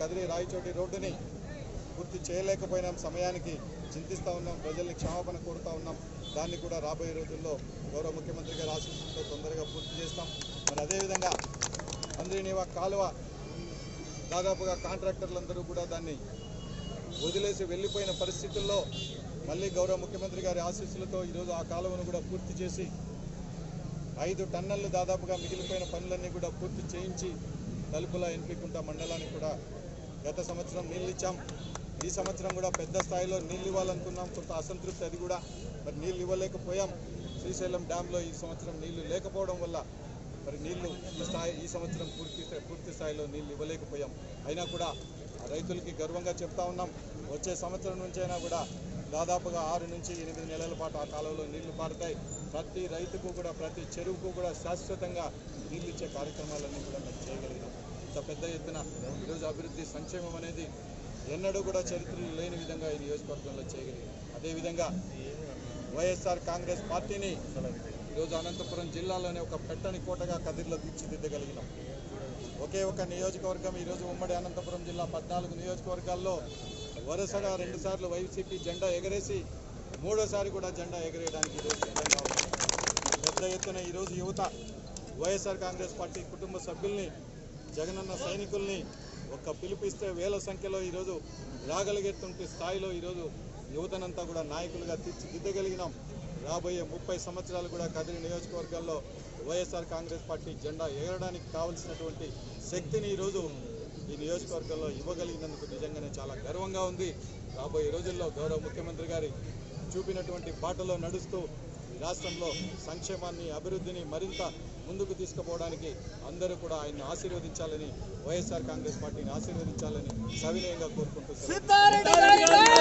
కదిరి రాయచోటి రోడ్డుని పూర్తి చేయలేకపోయినాం. సమయానికి చింతిస్తూ ఉన్నాం. ప్రజల్ని క్షమాపణ కోరుతూ ఉన్నాం. దాన్ని కూడా రాబోయే రోజుల్లో గౌరవ ముఖ్యమంత్రి గారి ఆశీస్సులతో తొందరగా పూర్తి చేస్తాం. మరి అదేవిధంగా అంద్రీనివా కాలువ దాదాపుగా కాంట్రాక్టర్లందరూ కూడా దాన్ని వదిలేసి వెళ్ళిపోయిన పరిస్థితుల్లో మళ్ళీ గౌరవ ముఖ్యమంత్రి గారి ఆశీస్సులతో ఈరోజు ఆ కాలువను కూడా పూర్తి చేసి ఐదు టన్నులు దాదాపుగా మిగిలిపోయిన పనులన్నీ కూడా పూర్తి చేయించి తలుపుల ఎన్పికుంట మండలానికి కూడా గత సంవత్సరం నీళ్ళు ఇచ్చాం. ఈ సంవత్సరం కూడా పెద్ద స్థాయిలో నీళ్ళు ఇవ్వాలనుకున్నాం. కొంత అసంతృప్తి అది కూడా. మరి నీళ్ళు ఇవ్వలేకపోయాం. శ్రీశైలం డ్యాంలో ఈ సంవత్సరం నీళ్ళు లేకపోవడం వల్ల మరి నీళ్ళు ఈ స్థాయి ఈ సంవత్సరం పూర్తి పూర్తి స్థాయిలో నీళ్ళు ఇవ్వలేకపోయాం. అయినా కూడా రైతులకి గర్వంగా చెప్తా ఉన్నాం. వచ్చే సంవత్సరం నుంచి అయినా కూడా దాదాపుగా ఆరు నుంచి ఎనిమిది నెలల పాటు ఆ కాలంలో నీళ్ళు పారుతాయి. ప్రతి రైతుకు కూడా ప్రతి చెరువుకు కూడా శాశ్వతంగా నీళ్ళు ఇచ్చే కార్యక్రమాలన్నీ కూడా మేము చేయగలిగినాం. ఇంత పెద్ద ఎత్తున ఈరోజు అభివృద్ధి సంక్షేమం అనేది ఎన్నడూ కూడా చరిత్రలు లేని విధంగా ఈ నియోజకవర్గంలో చేయగలిగింది అదేవిధంగా వైఎస్ఆర్ కాంగ్రెస్ పార్టీని ఈరోజు అనంతపురం జిల్లాలోనే ఒక పెట్టని కోటగా కదిరిలో తీర్చిదిద్దగలిగినాం. ఒకే ఒక నియోజకవర్గం ఈరోజు ఉమ్మడి అనంతపురం జిల్లా పద్నాలుగు నియోజకవర్గాల్లో వరుసగా రెండుసార్లు వైసీపీ జెండా ఎగరేసి మూడోసారి కూడా జెండా ఎగరేయడానికి ఈరోజు సిద్ధంగా పెద్ద ఎత్తున ఈరోజు యువత వైఎస్ఆర్ కాంగ్రెస్ పార్టీ కుటుంబ సభ్యుల్ని జగనన్న సైనికుల్ని ఒక్క పిలిపిస్తే వేల సంఖ్యలో ఈరోజు రాగలిగేటువంటి స్థాయిలో ఈరోజు యువతనంతా కూడా నాయకులుగా తీర్చిదిద్దగలిగినాం. రాబోయే ముప్పై సంవత్సరాలు కూడా కదిరి నియోజకవర్గాల్లో వైఎస్ఆర్ కాంగ్రెస్ పార్టీ జెండా ఎగరడానికి కావలసినటువంటి శక్తిని ఈరోజు ఈ నియోజకవర్గంలో ఇవ్వగలిగినందుకు నిజంగానే చాలా గర్వంగా ఉంది. రాబోయే రోజుల్లో గౌరవ ముఖ్యమంత్రి గారి చూపినటువంటి బాటలో నడుస్తూ రాష్ట్రంలో సంక్షేమాన్ని అభివృద్ధిని మరింత ముందుకు తీసుకుపోవడానికి అందరూ కూడా ఆయన్ని ఆశీర్వదించాలని వైఎస్ఆర్ కాంగ్రెస్ పార్టీని ఆశీర్వదించాలని సవినయంగా కోరుకుంటున్నారు